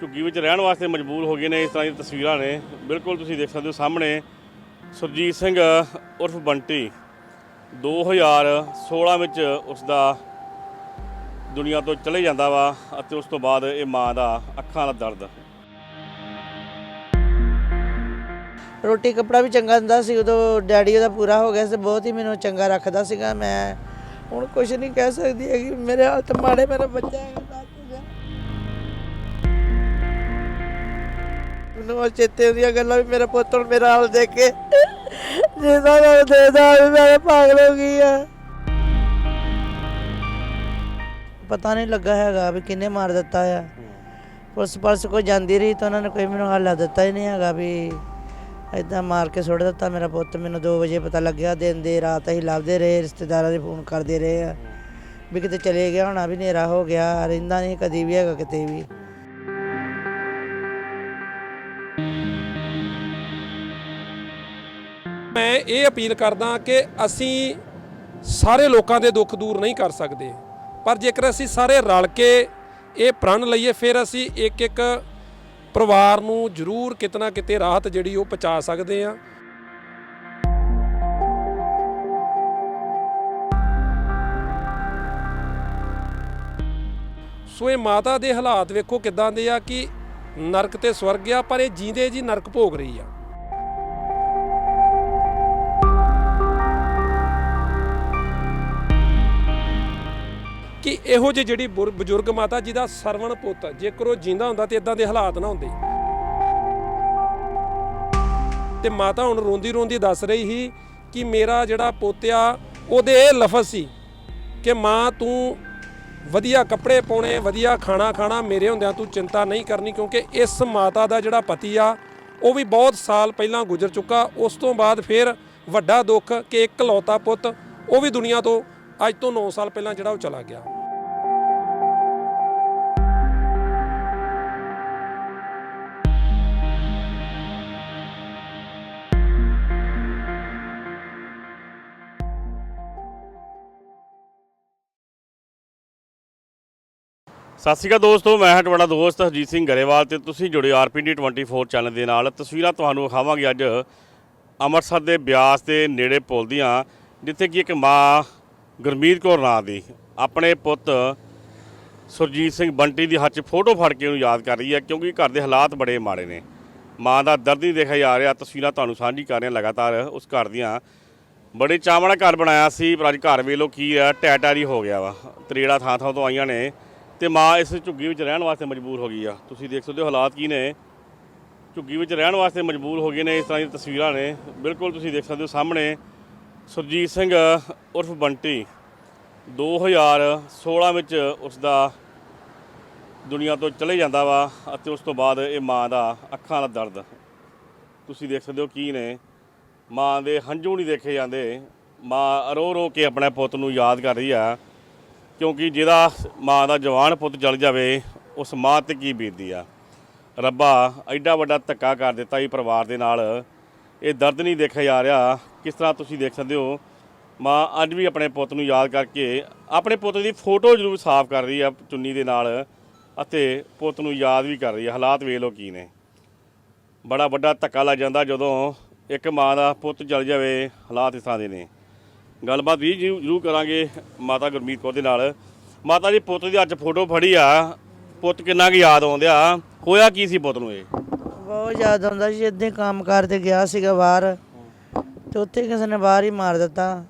ਝੁੱਗੀ ਵਿੱਚ ਰਹਿਣ ਵਾਸਤੇ ਮਜਬੂਰ ਹੋ ਗਏ ਨੇ, ਇਸ ਤਰ੍ਹਾਂ ਦੀਆਂ ਤਸਵੀਰਾਂ ਨੇ। ਬਿਲਕੁਲ ਤੁਸੀਂ ਦੇਖ ਸਕਦੇ ਹੋ ਸਾਹਮਣੇ ਸੁਰਜੀਤ ਸਿੰਘ ਉਰਫ ਬੰਟੀ। 2016 ਵਿੱਚ ਉਸ ਦਾ ਦੁਨੀਆ ਤੋਂ ਚਲੇ ਜਾਂਦਾ ਵਾ ਅਤੇ ਉਸ ਤੋਂ ਬਾਅਦ ਇਹ ਮਾਂ ਦਾ ਅੱਖਾਂ ਦਾ ਦਰਦ। ਰੋਟੀ ਕੱਪੜਾ ਵੀ ਚੰਗਾ ਦਿੰਦਾ ਸੀ, ਉਦੋਂ ਡੈਡੀ ਉਹਦਾ ਪੂਰਾ ਹੋ ਗਿਆ ਸੀ ਬਹੁਤ ਹੀ ਮੈਨੂੰ ਚੰਗਾ ਰੱਖਦਾ ਸੀਗਾ। ਮੈਂ ਹੁਣ ਕੁਝ ਨਹੀਂ ਕਹਿ ਸਕਦੀ ਹੈਗੀ, ਮੇਰੇ ਹੱਥ ਮਾੜੇ, ਮੇਰਾ ਬੱਚਾ ਹੈਗਾ। ਮੈਨੂੰ ਉਹ ਚੇਤੇ ਦੀਆਂ ਗੱਲਾਂ ਵੀ ਮੇਰਾ ਪੁੱਤ ਹੁਣ ਮੇਰਾ ਹਾਲ ਦੇਖ ਕੇ ਜਿਹਦਾ ਮੈਂ ਦੇਦਾ ਵੀ ਮੈਂ ਪਾਗਲ ਹੋ ਗਈ ਆ। ਪਤਾ ਨਹੀਂ ਲੱਗਾ ਹੈਗਾ ਵੀ ਕਿੰਨੇ ਮਾਰ ਦਿੱਤਾ ਆ। ਪੁਲਿਸ ਪਲਸ ਕੋਈ ਜਾਂਦੀ ਰਹੀ ਤਾਂ ਉਹਨਾਂ ਨੇ ਕੋਈ ਮੈਨੂੰ ਹੱਲ ਦਿੱਤਾ ਹੀ ਨਹੀਂ ਹੈਗਾ ਵੀ ਇਦਾਂ ਮਾਰ ਕੇ ਸੁੱਟ ਦਿੱਤਾ ਮੇਰਾ ਪੁੱਤ। ਮੈਨੂੰ 2 ਵਜੇ ਪਤਾ ਲੱਗਿਆ, ਦਿਨ ਦੇ ਰਾਤ ਅਸੀਂ ਲੱਭਦੇ ਰਹੇ, ਰਿਸ਼ਤੇਦਾਰਾਂ ਦੇ ਫੋਨ ਕਰਦੇ ਰਹੇ ਆ। ਵੀ ਕਿਤੇ ਚਲੇ ਗਿਆ ਹੋਣਾ, ਵੀ ਹਨੇਰਾ ਹੋ ਗਿਆ, ਰਹਿੰਦਾ ਨਹੀਂ ਕਦੀ ਵੀ ਹੈਗਾ ਕਿਤੇ ਵੀ। ਮੈਂ ਇਹ ਅਪੀਲ ਕਰਦਾ ਕਿ ਅਸੀਂ ਸਾਰੇ ਲੋਕਾਂ ਦੇ ਦੁੱਖ ਦੂਰ ਨਹੀਂ ਕਰ ਸਕਦੇ। ਪਰ ਜੇਕਰ ਅਸੀਂ ਸਾਰੇ ਰਲ ਕੇ ਇਹ ਪ੍ਰਣ ਲਈਏ, ਫਿਰ ਅਸੀਂ ਇੱਕ ਇੱਕ ਪਰਿਵਾਰ ਨੂੰ ਜ਼ਰੂਰ ਕਿਤਨਾ ਕਿਤੇ ਰਾਹਤ ਜਿਹੜੀ ਉਹ ਪਹੁੰਚਾ ਸਕਦੇ ਆ ਸੋ ਇਹ ਮਾਤਾ ਦੇ ਹਾਲਾਤ ਵੇਖੋ ਕਿਦਾਂ ਦੇ ਆ ਕਿ ਨਰਕ ਤੇ ਸਵਰਗ ਆ, ਪਰ ਇਹ ਜੀਂਦੇ ਜੀ ਨਰਕ ਭੋਗ ਰਹੀ ਆ। ਕਿ ਇਹੋ ਜਿਹੀ ਜਿਹੜੀ ਬੁਰ- ਬਜ਼ੁਰਗ ਮਾਤਾ ਜਿਹਦਾ ਸਰਵਣ ਪੁੱਤ, ਜੇਕਰ ਉਹ ਜਿੰਦਾ ਹੁੰਦਾ ਤੇ ਇਦਾਂ ਦੇ ਹਾਲਾਤ ਨਾ ਹੁੰਦੇ। ਤੇ ਮਾਤਾ ਹੁਣ ਰੋਂਦੀ ਰੋਂਦੀ ਦੱਸ ਰਹੀ ਸੀ ਕਿ ਮੇਰਾ ਜਿਹੜਾ ਪੋਤਿਆ, ਉਹਦੇ ਇਹ ਲਫ਼ਜ਼ ਸੀ ਕਿ ਮਾਂ, ਤੂੰ ਵਧੀਆ ਕੱਪੜੇ ਪਾਉਣੇ, ਵਧੀਆ ਖਾਣਾ ਖਾਣਾ, ਮੇਰੇ ਹੁੰਦਿਆਂ ਤੂੰ ਚਿੰਤਾ ਨਹੀਂ ਕਰਨੀ ਕਿਉਂਕਿ ਇਸ ਮਾਤਾ ਦਾ ਜਿਹੜਾ ਪਤੀ ਆ, ਉਹ ਵੀ ਬਹੁਤ ਸਾਲ ਪਹਿਲਾਂ ਗੁਜ਼ਰ ਚੁੱਕਾ, ਉਸ ਤੋਂ ਬਾਅਦ ਫਿਰ ਵੱਡਾ ਦੁੱਖ ਕਿ ਇੱਕ ਲੌਤਾ ਪੁੱਤ, ਉਹ ਵੀ ਦੁਨੀਆ ਤੋਂ ਅੱਜ ਤੋਂ 9 ਸਾਲ ਪਹਿਲਾਂ ਜਿਹੜਾ ਉਹ ਚਲਾ ਗਿਆ। ਸਤਿ ਸ਼੍ਰੀ ਅਕਾਲ ਦੋਸਤੋ, ਮੈਂ ਹਾਂ ਤੁਹਾਡਾ ਦੋਸਤ ਹਰਜੀਤ ਸਿੰਘ ਗਰੇਵਾਲ ਤੇ ਤੁਸੀਂ ਜੁੜੇ ਆਰਪੀਡੀ 24 ਚੈਨਲ ਦੇ ਨਾਲ। ਤਸਵੀਰਾਂ ਤੁਹਾਨੂੰ ਵਿਖਾਵਾਂਗੇ ਅੱਜ ਅੰਮ੍ਰਿਤਸਰ ਦੇ ਬਿਆਸ ਦੇ ਨੇੜੇ ਪੁਲ ਦੀਆਂ, ਜਿੱਥੇ ਕਿ ਇੱਕ ਮਾਂ ਗੁਰਮੀਤ ਕੌਰ ਨਾਂ ਦੀ ਆਪਣੇ ਪੁੱਤ ਸੁਰਜੀਤ ਸਿੰਘ ਬੰਟੀ ਦੀ ਹੱਥ 'ਚ ਫੋਟੋ ਫੜ ਕੇ ਉਹਨੂੰ ਯਾਦ ਕਰ ਰਹੀ ਹੈ, ਕਿਉਂਕਿ ਘਰ ਦੇ ਹਾਲਾਤ ਬੜੇ ਮਾੜੇ ਨੇ। ਮਾਂ ਦਾ ਦਰਦ ਨਹੀਂ ਦੇਖਿਆ ਜਾ ਰਿਹਾ, ਤਸਵੀਰਾਂ ਤੁਹਾਨੂੰ ਸਾਂਝੀ ਕਰ ਰਹੇ ਲਗਾਤਾਰ ਉਸ ਘਰ ਦੀਆਂ। ਬੜੇ ਚਾਵਾਂ ਘਰ ਬਣਾਇਆ ਸੀ, ਪਰ ਅੱਜ ਘਰ ਵੇਲੋ ਕੀ ਆ ਟੈਟਾਰੀ ਹੋ ਗਿਆ ਵਾ। ਤਰੇੜਾ ਥਾਂ ਥਾਂ ਤੋਂ ਆਈਆਂ ਨੇ। ਤੇ ਮਾਂ ਇਸ ਝੁੱਗੀ ਵਿੱਚ ਰਹਿਣ ਵਾਸਤੇ ਮਜਬੂਰ ਹੋ ਗਈ ਆ। ਤੁਸੀਂ ਦੇਖ ਸਕਦੇ ਹੋ ਹਾਲਾਤ ਕੀ ਨੇ। ਝੁੱਗੀ ਵਿੱਚ ਰਹਿਣ ਵਾਸਤੇ ਮਜਬੂਰ ਹੋ ਗਏ ਨੇ, ਇਸ ਤਰ੍ਹਾਂ ਦੀਆਂ ਤਸਵੀਰਾਂ ਨੇ। ਬਿਲਕੁਲ ਤੁਸੀਂ ਦੇਖ ਸਕਦੇ ਹੋ ਸਾਹਮਣੇ ਸੁਰਜੀਤ ਸਿੰਘ ਉਰਫ ਬੰਟੀ। 2016 ਵਿੱਚ ਉਸ ਦਾ ਦੁਨੀਆ ਤੋਂ ਚਲੇ ਜਾਂਦਾ ਵਾ ਅਤੇ ਉਸ ਤੋਂ ਬਾਅਦ ਇਹ ਮਾਂ ਦਾ ਅੱਖਾਂ ਦਾ ਦਰਦ। ਤੁਸੀਂ ਦੇਖ ਸਕਦੇ ਹੋ ਕੀ ਨੇ। ਮਾਂ ਦੇ ਹੰਝੂ ਨਹੀਂ ਦੇਖੇ ਜਾਂਦੇ। ਮਾਂ ਰੋ ਰੋ ਕੇ ਆਪਣੇ ਪੁੱਤ ਨੂੰ ਯਾਦ ਕਰ ਰਹੀ ਆ। ਕਿਉਂਕਿ ਜਿਹਦਾ ਮਾਂ ਦਾ ਜਵਾਨ ਪੁੱਤ ਜਲ ਜਾਵੇ, ਉਸ ਮਾਂ ਤੇ ਕੀ ਬੀਤਦੀ ਆ? ਰੱਬਾ, ਐਡਾ ਵੱਡਾ ਧੱਕਾ ਕਰ ਦਿੱਤਾ ਇਹ ਪਰਿਵਾਰ ਦੇ ਨਾਲ। ਇਹ ਦਰਦ ਨਹੀਂ ਦੇਖਿਆ ਜਾ ਰਿਹਾ। ਕਿਸ ਤਰ੍ਹਾਂ ਤੁਸੀਂ ਦੇਖ ਸਕਦੇ ਹੋ? ਮਾਂ ਅੱਜ ਵੀ ਆਪਣੇ ਪੁੱਤ ਨੂੰ ਯਾਦ ਕਰਕੇ ਆਪਣੇ ਪੁੱਤ ਦੀ ਫੋਟੋ ਜ਼ਰੂਰ ਸਾਫ਼ ਕਰ ਰਹੀ ਆ ਚੁੰਨੀ ਦੇ ਨਾਲ ਅਤੇ ਪੁੱਤ ਨੂੰ ਯਾਦ ਵੀ ਕਰ ਰਹੀ ਆ। ਹਾਲਾਤ ਵੇਖ ਲਓ ਕੀ ਨੇ। ਬੜਾ ਵੱਡਾ ਧੱਕਾ ਲੱਗ ਜਾਂਦਾ ਜਦੋਂ ਇੱਕ ਮਾਂ ਦਾ ਪੁੱਤ ਜਲ ਜਾਵੇ। ਹਾਲਾਤ ਇਸ ਤਰ੍ਹਾਂ ਦੇ ਨੇ। ਗੱਲਬਾਤ ਵੀ ਜ਼ਰੂ- ਜ਼ਰੂਰ ਕਰਾਂਗੇ ਮਾਤਾ ਗੁਰਮੀਤ ਕੌਰ ਦੇ ਨਾਲ। ਮਾਤਾ ਜੀ ਪੁੱਤ ਦੀ ਅੱਜ ਫੋਟੋ ਫੜੀ ਆ। ਪੁੱਤ ਕਿੰਨਾ ਕੁ ਯਾਦ ਆਉਂਦਿਆ ਹੋਇਆ ਕੀ ਸੀ ਪੁੱਤ ਨੂੰ ਇਹ? ਬਹੁਤ ਯਾਦ ਆਉਂਦਾ ਸੀ। ਇੱਦਾਂ ਕੰਮ ਕਾਰ ਤੇ ਗਿਆ ਸੀਗਾ ਬਾਹਰ ਤੇ ਉੱਥੇ ਕਿਸੇ ਨੇ ਬਾਹਰ ਹੀ ਮਾਰ ਦਿੱਤਾ।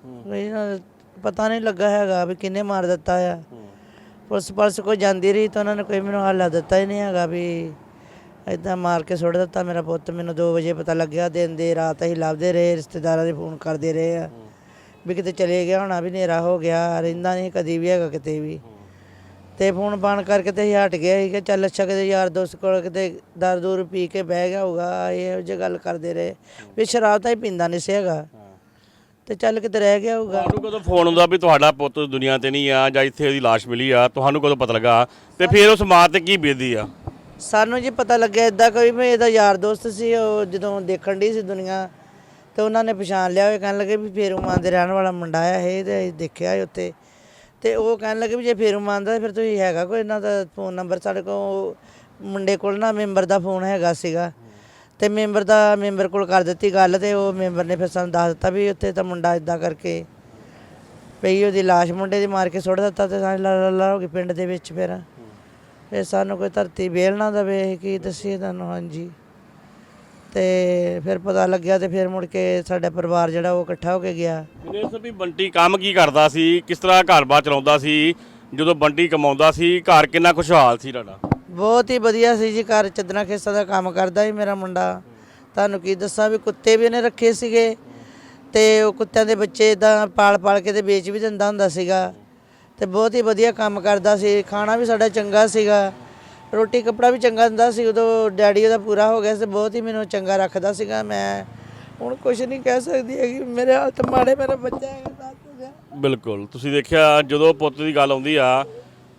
ਪਤਾ ਨਹੀਂ ਲੱਗਾ ਹੈਗਾ ਵੀ ਕਿੰਨੇ ਮਾਰ ਦਿੱਤਾ ਆ। ਪੁਲਿਸ ਪਲਸ ਕੋਈ ਜਾਂਦੀ ਰਹੀ ਤਾਂ ਉਹਨਾਂ ਨੇ ਕੋਈ ਮੈਨੂੰ ਹੱਲ ਦਿੱਤਾ ਹੀ ਨਹੀਂ ਹੈਗਾ ਵੀ ਇਦਾਂ ਮਾਰ ਕੇ ਸੁੱਟ ਦਿੱਤਾ ਮੇਰਾ ਪੁੱਤ। ਮੈਨੂੰ 2 ਵਜੇ ਪਤਾ ਲੱਗਿਆ ਦਿਨ ਦੇ ਰਾਤ ਅਸੀਂ ਲੱਭਦੇ ਰਹੇ ਰਿਸ਼ਤੇਦਾਰਾਂ ਦੇ ਫੋਨ ਕਰਦੇ ਰਹੇ ਆ। ਵੀ ਕਿਤੇ ਚਲੇ ਗਿਆ ਹੋਣਾ ਵੀ ਹਨੇਰਾ ਹੋ ਗਿਆ ਰਹਿੰਦਾ ਨਹੀਂ ਕਦੀ ਵੀ ਹੈਗਾ ਕਿਤੇ ਵੀ। ਤੇ ਫੋਨ ਬੰਦ ਕਰਕੇ ਤੇ ਅਸੀਂ ਹਟ ਗਏ ਸੀ ਕਿ ਚੱਲ ਅੱਛਾ ਕਿਤੇ ਯਾਰ ਦੋਸਤ ਕੋਲ ਕਿਤੇ ਦਰ ਦੂਰ ਪੀ ਕੇ ਬਹਿ ਗਿਆ ਹੋਊਗਾ ਇਹੋ ਜਿਹੀ ਗੱਲ ਕਰਦੇ ਰਹੇ। ਵੀ ਸ਼ਰਾਬ ਤਾਂ ਹੀ ਪੀਂਦਾ ਨਹੀਂ ਸੀ ਹੈਗਾ। ਤੇ ਚੱਲ ਕਿਤੇ ਰਹਿ ਗਿਆ ਹੋਊਗਾ। ਤੁਹਾਨੂੰ ਕਦੋਂ ਫੋਨ ਆਉਂਦਾ ਵੀ ਤੁਹਾਡਾ ਪੁੱਤ ਦੁਨੀਆ ਤੇ ਨਹੀਂ ਆ ਜਾਂ ਇੱਥੇ ਉਹਦੀ ਲਾਸ਼ ਮਿਲੀ ਆ ਤੁਹਾਨੂੰ ਕਦੋਂ ਪਤਾ ਲੱਗਾ? ਤੇ ਫਿਰ ਉਸ ਮਾਂ ਤੇ ਕੀ ਬੀਤਦੀ ਆ? ਸਾਨੂੰ ਜੀ ਪਤਾ ਲੱਗਿਆ ਇਦਾਂ ਕੋਈ ਵੀ ਇਹਦਾ ਯਾਰ ਦੋਸਤ ਸੀ ਉਹ ਜਦੋਂ ਦੇਖਣ ਦੀ ਸੀ ਦੁਨੀਆ ਤੇ ਉਹਨਾਂ ਨੇ ਪਛਾਣ ਲਿਆ ਉਹ ਕਹਿਣ ਲੱਗੇ ਵੀ ਫੇਰੂ ਮਾਂ ਦੇ ਰਹਿਣ ਵਾਲਾ ਮੁੰਡਾ ਆ ਇਹ ਤੇ ਅਸੀਂ ਦੇਖਿਆ ਸੀ ਉੱਥੇ। ਤੇ ਉਹ ਕਹਿਣ ਲੱਗੇ ਵੀ ਜੇ ਫੇਰ ਮੰਨਦਾ ਫਿਰ ਤੁਸੀਂ ਹੈਗਾ ਕੋਈ ਇਹਨਾਂ ਦਾ ਫੋਨ ਨੰਬਰ ਸਾਡੇ ਕੋਲ ਮੁੰਡੇ ਕੋਲ ਨਾ ਮੈਂਬਰ ਦਾ ਫੋਨ ਹੈਗਾ ਸੀਗਾ। ਤੇ ਮੈਂਬਰ ਦਾ ਮੈਂਬਰ ਕੋਲ ਕਰ ਦਿੱਤੀ ਗੱਲ ਤੇ ਉਹ ਮੈਂਬਰ ਨੇ ਫਿਰ ਸਾਨੂੰ ਦੱਸ ਦਿੱਤਾ ਵੀ ਉੱਥੇ ਤਾਂ ਮੁੰਡਾ ਇਦਾਂ ਕਰਕੇ ਪਈ ਉਹਦੀ ਲਾਸ਼ ਮੁੰਡੇ ਦੀ ਮਾਰ ਕੇ ਸੁੱਟ ਦਿੱਤਾ ਤੇ ਸਾਰੇ ਲਾ ਲਾ ਹੋ ਗਈ ਪਿੰਡ ਦੇ ਵਿੱਚ ਫਿਰ। ਫਿਰ ਸਾਨੂੰ ਕੋਈ ਧਰਤੀ ਵੇਲ ਨਾ ਦਵੇ ਕੀ ਦੱਸੀਏ ਤੁਹਾਨੂੰ ਹਾਂਜੀ। ਤੇ ਫਿਰ ਪਤਾ ਲੱਗਿਆ ਤੇ ਫਿਰ ਮੁੜ ਕੇ ਸਾਡਾ ਪਰਿਵਾਰ ਜਿਹੜਾ ਉਹ ਇਕੱਠਾ ਹੋ ਕੇ ਗਿਆ। ਮੈਨੂੰ ਇਸ ਵੀ ਬੰਟੀ ਕੰਮ ਕੀ ਕਰਦਾ ਸੀ? ਕਿਸ ਤਰ੍ਹਾਂ ਘਰ-ਬਾਰ ਚਲਾਉਂਦਾ ਸੀ? ਜਦੋਂ ਬੰਟੀ ਕਮਾਉਂਦਾ ਸੀ ਘਰ ਕਿੰਨਾ ਖੁਸ਼ਹਾਲ ਸੀ ਤੁਹਾਡਾ? ਬਹੁਤ ਹੀ ਵਧੀਆ ਸੀ ਜੀ ਘਰ ਚਦਨਾ ਖੇਸਾਂ ਦਾ ਕੰਮ ਕਰਦਾ ਸੀ ਮੇਰਾ ਮੁੰਡਾ। ਤੁਹਾਨੂੰ ਕੀ ਦੱਸਾਂ ਵੀ ਕੁੱਤੇ ਵੀ ਇਹਨੇ ਰੱਖੇ ਸੀਗੇ ਤੇ ਉਹ ਕੁੱਤਿਆਂ ਦੇ ਬੱਚੇ ਇਦਾਂ ਪਾਲ ਪਾਲ ਕੇ ਤੇ ਵੇਚ ਵੀ ਦਿੰਦਾ ਹੁੰਦਾ ਸੀਗਾ। ਤੇ ਬਹੁਤ ਹੀ ਵਧੀਆ ਕੰਮ ਕਰਦਾ ਸੀ ਖਾਣਾ ਵੀ ਸਾਡਾ ਚੰਗਾ ਸੀਗਾ। ਰੋਟੀ ਕੱਪੜਾ ਵੀ ਚੰਗਾ ਦਿੰਦਾ ਸੀ, ਉਦੋਂ ਡੈਡੀ ਉਹਦਾ ਪੂਰਾ ਹੋ ਗਿਆ ਸੀ, ਬਹੁਤ ਹੀ ਮੈਨੂੰ ਚੰਗਾ ਰੱਖਦਾ ਸੀਗਾ ਮੈਂ। ਹੁਣ ਕੁਝ ਨਹੀਂ ਕਹਿ ਸਕਦੀ ਹੈਗੀ, ਮੇਰੇ ਹਾਲਤ ਮਾੜੇ ਮੇਰਾ ਬੱਚਾ ਹੈਗਾ ਦੱਸ ਦਿਆ ਬਿਲਕੁਲ। ਤੁਸੀਂ ਦੇਖਿਆ, ਜਦੋਂ ਪੁੱਤ ਦੀ ਗੱਲ ਆਉਂਦੀ ਆ,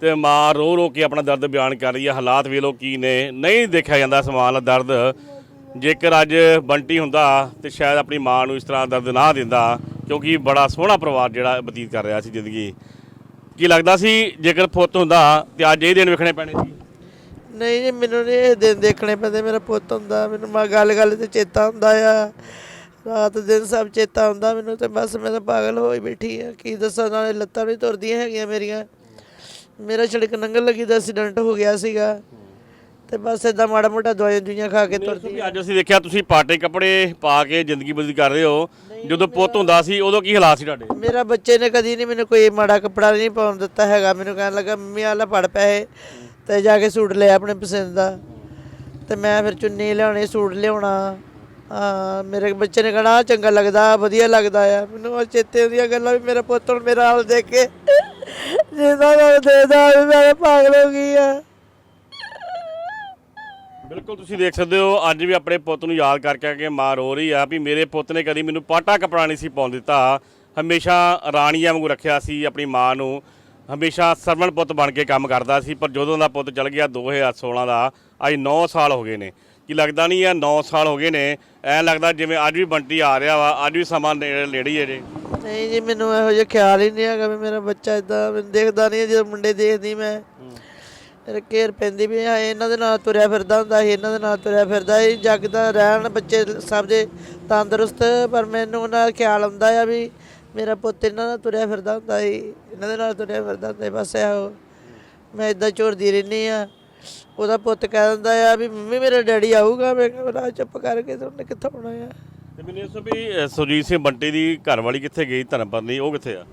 ਤੇ ਮਾਂ ਰੋ ਰੋ ਕੇ ਆਪਣਾ ਦਰਦ ਬਿਆਨ ਕਰ ਰਹੀ ਆ, ਹਾਲਾਤ ਵੇਖ ਕੀ ਨੇ। ਨਹੀਂ ਦੇਖਿਆ ਜਾਂਦਾ ਸਮਾਨ ਦਾ ਦਰਦ। ਜੇਕਰ ਅੱਜ ਬੰਟੀ ਹੁੰਦਾ, ਤੇ ਸ਼ਾਇਦ ਆਪਣੀ ਮਾਂ ਨੂੰ ਇਸ ਤਰ੍ਹਾਂ ਦਰਦ ਨਾ ਦਿੰਦਾ, ਕਿਉਂਕਿ ਬੜਾ ਸੋਹਣਾ ਪਰਿਵਾਰ ਜਿਹੜਾ ਬਤੀਤ ਕਰ ਰਿਹਾ ਸੀ ਜ਼ਿੰਦਗੀ। ਕੀ ਲੱਗਦਾ ਸੀ, ਜੇਕਰ ਪੁੱਤ ਹੁੰਦਾ, ਤੇ ਅੱਜ ਇਹ ਦਿਨ ਵੇਖਣੇ ਪੈਣੇ ਸੀ? ਨਹੀਂ ਜੀ ਮੈਨੂੰ ਨਹੀਂ ਇਹ ਦਿਨ ਦੇਖਣੇ ਪੈਂਦੇ ਮੇਰਾ ਪੁੱਤ ਹੁੰਦਾ ਮੈਨੂੰ ਮਾ ਗੱਲ ਗੱਲ ਤੇ ਚੇਤਾ ਹੁੰਦਾ ਆ। ਰਾਤ ਦਿਨ ਸਭ ਚੇਤਾ ਹੁੰਦਾ ਮੈਨੂੰ ਤੇ ਬਸ ਮੈਂ ਤਾਂ ਪਾਗਲ ਹੋਈ ਬੈਠੀ ਆ। ਕੀ ਦੱਸਾਂ ਨਾਲੇ ਲੱਤਾਂ ਵੀ ਤੁਰਦੀਆਂ ਹੈਗੀਆਂ ਮੇਰੀਆਂ। ਮੇਰਾ ਛੜਕ ਨੰਗਲ ਲੱਗੀ ਦਾ ਐਕਸੀਡੈਂਟ ਹੋ ਗਿਆ ਸੀਗਾ। ਤੇ ਬਸ ਇਦਾਂ ਮਾੜਾ ਮੋਟਾ ਦਵਾਈਆਂ ਦੁਈਆਂ ਖਾ ਕੇ ਤੁਰਦੀ ਅੱਜ ਅਸੀਂ ਦੇਖਿਆ ਤੁਸੀਂ ਪਾਟੇ ਕੱਪੜੇ ਪਾ ਕੇ ਜ਼ਿੰਦਗੀ ਬਤੀਤ ਕਰ ਰਹੇ ਹੋ। ਜਦੋਂ ਪੁੱਤ ਹੁੰਦਾ ਸੀ ਉਦੋਂ ਕੀ ਹਾਲਾਤ ਸੀ ਤੁਹਾਡੇ? ਮੇਰਾ ਬੱਚੇ ਨੇ ਕਦੀ ਨਹੀਂ ਮੈਨੂੰ ਕੋਈ ਮਾੜਾ ਕੱਪੜਾ ਨਹੀਂ ਪਾਉਣ ਦਿੱਤਾ ਹੈਗਾ। ਮੈਨੂੰ ਕਹਿਣ ਲੱਗਾ ਮੰਮੀ ਆਲਾ ਫੜ ਪੈਸੇ। ਤੇ ਜਾ ਕੇ ਸੂਟ ਲੈ ਆਪਣੇ ਪਸੰਦ ਦਾ। ਤੇ ਮੈਂ ਫਿਰ ਚੁੰਨੀ ਲਿਆਉਣੀ, ਸੂਟ ਲਿਆਉਣਾ। ਹਾਂ, ਮੇਰੇ ਬੱਚੇ ਨੇ ਕਹਣਾ ਚੰਗਾ ਲੱਗਦਾ, ਵਧੀਆ ਲੱਗਦਾ ਆ। ਮੈਨੂੰ ਉਹ ਚੇਤੇ ਦੀਆਂ ਗੱਲਾਂ ਵੀ ਮੇਰਾ ਪੁੱਤ ਹੁਣ ਮੇਰਾ ਹਾਲ ਦੇਖ ਕੇ ਜਿੰਦਾ ਦਾ ਦੇਦਾ ਮੈਂ ਪਾਗਲ ਹੋ ਗਈ ਆ। ਬਿਲਕੁਲ ਤੁਸੀਂ ਦੇਖ ਸਕਦੇ ਹੋ, ਅੱਜ ਵੀ ਆਪਣੇ ਪੁੱਤ ਨੂੰ ਯਾਦ ਕਰਕੇ ਕਿ ਮਾਂ ਰੋ ਰਹੀ ਆ ਵੀ ਮੇਰੇ ਪੁੱਤ ਨੇ ਕਦੀ ਮੈਨੂੰ ਪਾਟਾ ਕਪੜਾ ਨਹੀਂ ਸੀ ਪਾਉਣ ਦਿੱਤਾ। ਹਮੇਸ਼ਾ ਰਾਣੀ ਵਾਂਗੂ ਰੱਖਿਆ ਸੀ ਆਪਣੀ ਮਾਂ ਨੂੰ। ਹਮੇਸ਼ਾ ਸਰਵਣ ਪੁੱਤ ਬਣ ਕੇ ਕੰਮ ਕਰਦਾ ਸੀ, ਪਰ ਜਦੋਂ ਦਾ ਪੁੱਤ ਚਲ ਗਿਆ 2016 ਦਾ, ਅੱਜ 9 ਸਾਲ ਹੋ ਗਏ ਨੇ। ਕੀ ਲੱਗਦਾ ਨਹੀਂ ਆ 9 ਸਾਲ ਹੋ ਗਏ ਨੇ? ਐਂ ਲੱਗਦਾ ਜਿਵੇਂ ਅੱਜ ਵੀ ਬੰਟੀ ਆ ਰਿਹਾ ਵਾ, ਅੱਜ ਵੀ ਸਮਾਂ ਨੇੜੇ ਹੈ ਜੇ। ਨਹੀਂ ਜੀ, ਮੈਨੂੰ ਇਹੋ ਜਿਹਾ ਖਿਆਲ ਹੀ ਨਹੀਂ ਹੈਗਾ ਵੀ ਮੇਰਾ ਬੱਚਾ ਇਦਾਂ ਮੈਨੂੰ ਦੇਖਦਾ ਨਹੀਂ, ਜਦੋਂ ਮੁੰਡੇ ਦੇਖਦੀ ਮੈਂ। ਮੇਰੇ ਘੇਰ ਪੈਂਦੀ ਵੀ ਹਾਂ, ਇਹਨਾਂ ਦੇ ਨਾਲ ਤੁਰਿਆ ਫਿਰਦਾ ਹੁੰਦਾ ਸੀ, ਇਹਨਾਂ ਦੇ ਨਾਲ ਤੁਰਿਆ ਫਿਰਦਾ ਸੀ ਜਗਦਾ ਰਹਿਣ ਬੱਚੇ ਸਭ ਦੇ ਤੰਦਰੁਸਤ, ਪਰ ਮੈਨੂੰ ਉਹਨਾਂ ਦਾ ਖਿਆਲ ਆਉਂਦਾ ਆ ਵੀ ਮੇਰਾ ਪੁੱਤ ਇਹਨਾਂ ਨਾਲ ਤੁਰਿਆ ਫਿਰਦਾ ਹੁੰਦਾ ਸੀ ਇਹਨਾਂ ਦੇ ਨਾਲ ਤੁਰਿਆ ਫਿਰਦਾ ਹੁੰਦਾ ਸੀ ਬਸ ਇਹੋ। ਮੈਂ ਇਦਾਂ ਝੁਰਦੀ ਰਹਿੰਦੀ ਆ। ਉਹਦਾ ਪੁੱਤ ਕਹਿ ਦਿੰਦਾ ਆ ਵੀ ਮੰਮੀ ਮੇਰਾ ਡੈਡੀ ਆਊਗਾ। ਮੈਂ ਕਿਹਾ ਮੇਰਾ ਚੁੱਪ ਕਰਕੇ ਤੇ ਉਹਨੇ ਕਿੱਥੋਂ ਆਉਣਾ ਆ? ਤੇ ਮੈਨੂੰ ਇਸ ਵੀ ਅ, ਸੁਰਜੀਤ ਸਿੰਘ ਬੰਟੀ ਦੀ ਘਰਵਾਲੀ ਕਿੱਥੇ ਗਈ ਧਰਮਪਤਨੀ ਉਹ ਕਿੱਥੇ ਆ?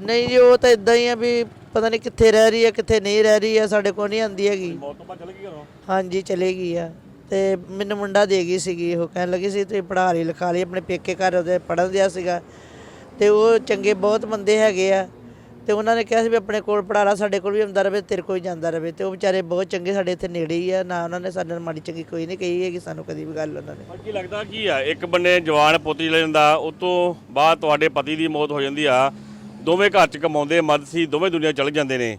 ਨਹੀਂ ਜੀ ਉਹ ਤਾਂ ਇਦਾਂ ਹੀ ਆ ਵੀ ਪਤਾ ਨਹੀਂ ਕਿੱਥੇ ਰਹਿ ਰਹੀ ਹੈ ਕਿੱਥੇ ਨਹੀਂ ਰਹਿ ਰਹੀ ਹੈ ਸਾਡੇ ਕੋਲ ਨਹੀਂ ਆਂਦੀ ਹੈਗੀ। ਮੌਤ ਤੋਂ ਬਾਅਦ ਚਲੇ ਗਈ ਘਰੋਂ? ਹਾਂਜੀ ਚਲੇ ਗਈ ਆ। ਤੇ ਮੈਨੂੰ ਮੁੰਡਾ ਦੇ ਗਈ ਸੀਗੀ ਉਹ ਕਹਿਣ ਲੱਗੀ ਸੀ ਤੁਸੀਂ ਪੜ੍ਹਾ ਲਈ ਲਿਖਾ ਲਈ ਆਪਣੇ ਪੇਕੇ ਘਰ ਉਹਦੇ ਪੜ੍ਹਨ ਦਿਆ ਸੀਗਾ। ਤੇ ਉਹ ਚੰਗੇ ਬਹੁਤ ਬੰਦੇ ਹੈਗੇ ਆ। ਤੇ ਉਹਨਾਂ ਨੇ ਕਿਹਾ ਸੀ ਵੀ ਆਪਣੇ ਕੋਲ ਪੜ੍ਹਾ ਲਾ ਸਾਡੇ ਕੋਲ ਵੀ ਆਉਂਦਾ ਰਵੇ, ਤੇਰੇ ਕੋਲ ਹੀ ਜਾਂਦਾ ਰਵੇ। ਤੇ ਉਹ ਵਿਚਾਰੇ ਬਹੁਤ ਚੰਗੇ ਸਾਡੇ ਇੱਥੇ ਨੇੜੇ ਹੀ ਆ। ਨਾ ਉਹਨਾਂ ਨੇ ਸਾਡੇ ਨਾਲ ਮਾੜੀ ਚੰਗੀ ਕੋਈ ਨਹੀਂ ਕਹੀ ਹੈਗੀ, ਸਾਨੂੰ ਕਦੀ ਵੀ ਗੱਲ ਉਹਨਾਂ ਨੇ। ਪਰ ਲੱਗਦਾ ਕੀ ਆ, ਇੱਕ ਬੰਨੇ ਜਵਾਨ ਪੋਤੀ ਚਲੇ ਜਾਂਦਾ ਉਸ ਤੋਂ ਬਾਅਦ ਤੁਹਾਡੇ ਪਤੀ ਦੀ ਮੌਤ ਹੋ ਜਾਂਦੀ ਆ। ਦੋਵੇਂ ਘਰ ਚ ਕਮਾਉਂਦੇ ਮਰਦ ਸੀ, ਦੋਵੇਂ ਦੁਨੀਆ ਚਲੇ ਜਾਂਦੇ ਨੇ।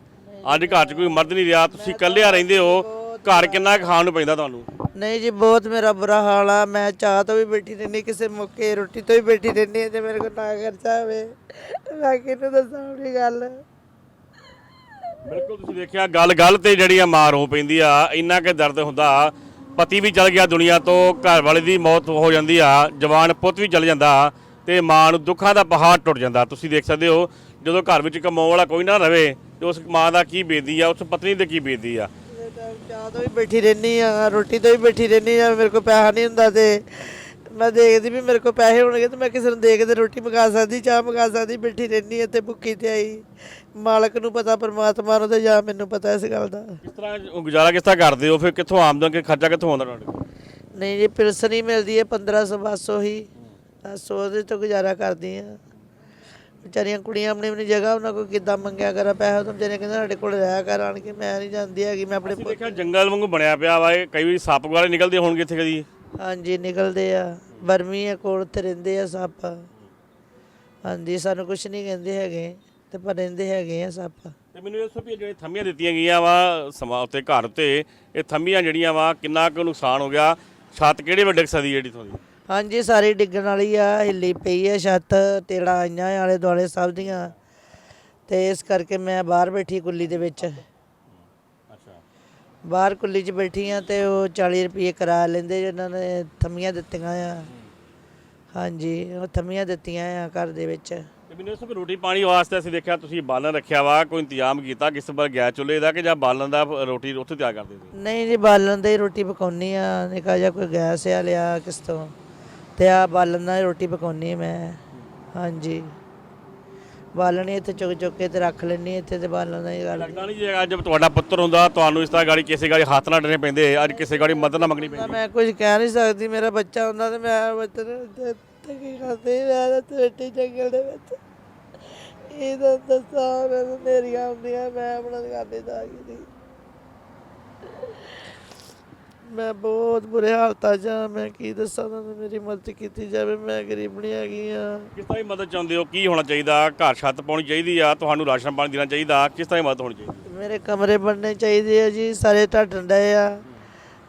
ਅੱਜ ਘਰ ਚ ਕੋਈ ਮਰਦ ਨਹੀਂ ਰਿਹਾ, ਤੁਸੀਂ ਇਕੱਲਿਆ ਰਹਿੰਦੇ ਹੋ। ਘਰ ਕਿੰਨਾ ਕੁ ਖਾਣ ਨੂੰ ਪੈਂਦਾ ਤੁਹਾਨੂੰ? ਨਹੀਂ ਜੀ ਬਹੁਤ ਮੇਰਾ ਬੁਰਾ ਹਾਲ ਆ। ਮੈਂ ਚਾਹ ਤੋਂ ਵੀ ਬੈਠੀ ਰਹਿੰਦੀ ਕਿਸੇ ਮੌਕੇ ਰੋਟੀ ਤੋਂ ਵੀ ਬੈਠੀ ਰਹਿੰਦੀ ਤੇ ਮੇਰੇ ਕੋਲ ਨਾ ਖਰਚਾ ਹੋਵੇ ਮੈਂ ਕਿਹਨੂੰ ਦੱਸਾਂ ਆਪਣੀ ਗੱਲ? ਬਿਲਕੁਲ ਤੁਸੀਂ ਦੇਖਿਆ ਗੱਲ ਗੱਲ ਤੇ ਜਿਹੜੀ ਆ ਮਾਰ ਹੋ ਪੈਂਦੀ ਆ ਇੰਨਾ ਕਿ ਦਰਦ ਹੁੰਦਾ। ਪਤੀ ਵੀ ਚਲ ਗਿਆ ਦੁਨੀਆ ਤੋਂ ਘਰ ਵਾਲੇ ਦੀ ਮੌਤ ਹੋ ਜਾਂਦੀ ਆ ਜਵਾਨ ਪੁੱਤ ਵੀ ਚਲ ਜਾਂਦਾ ਤੇ ਮਾਂ ਨੂੰ ਦੁੱਖਾਂ ਦਾ ਪਹਾੜ ਟੁੱਟ ਜਾਂਦਾ। ਤੁਸੀਂ ਦੇਖ ਸਕਦੇ ਹੋ ਜਦੋਂ ਘਰ ਵਿੱਚ ਕਮਾਉਣ ਵਾਲਾ ਕੋਈ ਨਾ ਰਵੇ ਤੇ ਉਸ ਮਾਂ ਦਾ ਕੀ ਬੀਤਦੀ ਆ ਉਸ ਪਤਨੀ ਤੇ ਕੀ ਬੀਤਦੀ ਆ। ਚਾਹ ਤੋਂ ਵੀ ਬੈਠੀ ਰਹਿੰਦੀ ਆ ਰੋਟੀ ਤੋਂ ਵੀ ਬੈਠੀ ਰਹਿੰਦੀ ਆ ਮੇਰੇ ਕੋਲ ਪੈਸਾ ਨਹੀਂ ਹੁੰਦਾ ਤੇ ਮੈਂ ਦੇਖਦੀ ਵੀ ਮੇਰੇ ਕੋਲ ਪੈਸੇ ਹੋਣਗੇ ਤੇ ਮੈਂ ਕਿਸੇ ਨੂੰ ਦੇ ਕੇ ਤੇ ਰੋਟੀ ਮੰਗਾ ਸਕਦੀ ਚਾਹ ਮੰਗਾ ਸਕਦੀ ਬੈਠੀ ਰਹਿੰਦੀ ਆ ਤੇ ਭੁੱਖੀ ਤੇ ਆਈ। ਮਾਲਕ ਨੂੰ ਪਤਾ ਪਰਮਾਤਮਾ ਨੂੰ ਤੇ ਜਾਂ ਮੈਨੂੰ ਪਤਾ ਇਸ ਗੱਲ ਦਾ। ਕਿਸ ਤਰ੍ਹਾਂ ਉਹ ਗੁਜ਼ਾਰਾ ਕਿਸ ਤਰ੍ਹਾਂ ਕਰਦੇ ਹੋ? ਫਿਰ ਕਿੱਥੋਂ ਆਮਦਨ ਕਿ ਖਰਚਾ ਕਿੱਥੋਂ ਆਉਂਦਾ ਤੁਹਾਡੇ ਕੋਲ? ਨਹੀਂ ਜੀ ਪਿਲਸਨ ਹੀ ਮਿਲਦੀ ਹੈ 1500 500 ਹੀ। ਬਸ ਉਹਦੇ ਤੋਂ ਗੁਜ਼ਾਰਾ ਕਰਦੀ ਆ। ਵਿਚਾਰੀਆਂ ਕੁੜੀਆਂ ਆਪਣੀ ਆਪਣੀ ਜਗ੍ਹਾ ਉਹਨਾਂ ਕੋਲ ਕਿੱਦਾਂ ਮੰਗਿਆ ਕਰਾਂ ਪੈਸਾ ਤਾਂ ਵਿਚਾਰੀਆਂ ਕਹਿੰਦੇ ਸਾਡੇ ਕੋਲ ਰਹਿਆ ਕਰ ਆਣ ਕੇ ਮੈਂ ਨਹੀਂ ਜਾਂਦੀ ਹੈਗੀ ਮੈਂ ਆਪਣੇ ਅਸੀਂ ਦੇਖਿਆ ਜੰਗਲ ਵਾਂਗੂ ਬਣਿਆ ਪਿਆ ਵਾ ਇਹ ਕਈ ਵਾਰੀ ਸੱਪ ਵਾਲੇ ਨਿਕਲਦੇ ਹੋਣਗੇ ਇੱਥੇ ਕਦੀ। ਹਾਂਜੀ ਨਿਕਲਦੇ ਆ ਵਰਮੀ ਆ ਕੋਲ ਤੇ ਰਹਿੰਦੇ ਆ ਸੱਪ। ਹਾਂਜੀ ਸਾਨੂੰ ਕੁਝ ਨਹੀਂ ਕਹਿੰਦੇ ਹੈਗੇ ਤੇ ਪਰ ਰਹਿੰਦੇ ਹੈਗੇ ਆ ਸੱਪ। ਤੇ ਮੈਨੂੰ ਇਹ ਦੱਸੋ ਵੀ ਇਹ ਜਿਹੜੇ ਥੰਮੀਆਂ ਦਿੱਤੀਆਂ ਗਈਆਂ ਵਾ ਸਮਾਂ ਉੱਤੇ ਘਰ ਉੱਤੇ ਇਹ ਥੰਮੀਆਂ ਜਿਹੜੀਆਂ ਵਾ ਕਿੰਨਾ ਕੁ ਨੁਕਸਾਨ ਹੋ ਗਿਆ? ਛੱਤ ਕਿਹੜੇ ਵੱਡੇ ਸਕਦੀ ਜਿਹੜੀ ਤੁਹਾਡੀ? ਹਾਂਜੀ ਸਾਰੀ ਡਿੱਗਣ ਵਾਲੀ ਆ ਹਿੱਲੀ ਪਈ ਆ ਛੱਤ ਤੇੜਾ ਆਈਆਂ ਆਲੇ ਦੁਆਲੇ ਸਭ ਦੀਆਂ। ਤੇ ਇਸ ਕਰਕੇ ਮੈਂ ਬਾਹਰ ਬੈਠੀ ਕੁੱਲੀ ਦੇ ਵਿੱਚ। ਅੱਛਾ। ਬਾਹਰ ਕੁੱਲੀ 'ਚ ਬੈਠੀ ਆ ਤੇ ਉਹ 40 ਰੁਪਏ ਕਰਾ ਲੈਂਦੇ ਜਿਹਨਾਂ ਨੇ ਥੰਮੀਆਂ ਦਿੱਤੀਆਂ ਆ। ਹਾਂਜੀ ਉਹ ਥੰਮੀਆਂ ਦਿੱਤੀਆਂ ਆ ਘਰ ਦੇ ਵਿੱਚ। ਤੇ ਮੈਨੂੰ ਇਸ ਰੋਟੀ ਪਾਣੀ ਵਾਸਤੇ ਅਸੀਂ ਦੇਖਿਆ ਤੁਸੀਂ ਬਾਲਣ ਰੱਖਿਆ ਵਾ ਕੋਈ ਇੰਤਜ਼ਾਮ ਕੀਤਾ ਕਿਸ ਪਰ ਗੈਸ ਚੁੱਲ੍ਹੇ ਦਾ ਕਿ ਜਾਂ ਬਾਲਣ ਦਾ ਰੋਟੀ ਉੱਥੇ ਤਿਆਰ ਕਰਦੇ ਸੀ? ਨਹੀਂ ਜੀ ਬਾਲਣ ਦੀ ਰੋਟੀ ਪਕਾਉਣੀ ਆ ਨਿਕਾ ਜਾ ਕੋਈ ਗੈਸ ਆ ਲਿਆ ਕਿਸ ਤੋਂ। ਤੇ ਆ ਬਾਲਣ ਨਾਲ ਰੋਟੀ ਪਕਾਉਣੀ ਮੈਂ। ਹਾਂਜੀ। ਬਾਲਣ ਇੱਥੇ ਚੁੱਕ ਚੁੱਕ ਕੇ ਤੇ ਰੱਖ ਲੈਣੀ ਇੱਥੇ ਤੇ ਬਾਲਣ ਦਾ ਹੀ ਗੱਲ। ਲੱਗਦਾ ਨਹੀਂ ਜੇ ਅੱਜ ਤੁਹਾਡਾ ਪੁੱਤਰ ਹੁੰਦਾ ਤੁਹਾਨੂੰ ਇਸ ਤਰ੍ਹਾਂ ਗਾੜੀ ਕਿਸੇ ਗਾੜੀ ਹੱਥ ਨਾਲ ਡਰਨੇ ਪੈਂਦੇ ਅੱਜ ਕਿਸੇ ਗਾੜੀ ਮਦਦ ਨਾ ਮੰਗਣੀ ਤਾਂ ਪੈਂਦੀ ਮੈਂ ਕੁਝ ਕਹਿ ਨਹੀਂ ਸਕਦੀ ਮੇਰਾ ਬੱਚਾ ਹੁੰਦਾ ਤੇ ਮੈਂ ਬੱਚੇ ਨੂੰ ਤੇ ਤੇ ਕੀ ਕਰਦੇ ਮੈਂ ਤਾਂ ਬੈਠੀ ਜੰਗਲ ਦੇ ਵਿੱਚ। ਇਹ ਤਾਂ ਦੱਸਾਂ ਮੈਨੂੰ ਮੇਰੀਆਂ ਹੁੰਦੀਆਂ ਮੈਂ ਆਪਣਾ ਕਰਦੇ ਦਾ ਕੀ ਮੈਂ ਬਹੁਤ ਬੁਰੇ ਹਾਲਤਾਂ 'ਚ ਹਾਂ ਮੈਂ ਕੀ ਦੱਸਾਂ ਤੁਹਾਨੂੰ ਮੇਰੀ ਮਦਦ ਕੀਤੀ ਜਾਵੇ ਮੈਂ ਗਰੀਬਣੀ ਹੈਗੀ ਆ। ਕਿਸ ਤਰ੍ਹਾਂ ਦੀ ਮਦਦ ਚਾਹੁੰਦੇ ਹੋ? ਕੀ ਹੋਣਾ ਚਾਹੀਦਾ? ਘਰ ਛੱਤ ਪਾਉਣੀ ਚਾਹੀਦੀ ਆ? ਤੁਹਾਨੂੰ ਰਾਸ਼ਨ ਪਾਣੀ ਦੇਣਾ ਚਾਹੀਦਾ? ਕਿਸ ਤਰ੍ਹਾਂ ਦੀ ਮਦਦ ਹੋਣੀ ਚਾਹੀਦੀ? ਮੇਰੇ ਕਮਰੇ ਬਣਨੇ ਚਾਹੀਦੇ ਆ ਜੀ ਸਾਰੇ ਢੱਟਣ ਡਏ ਆ।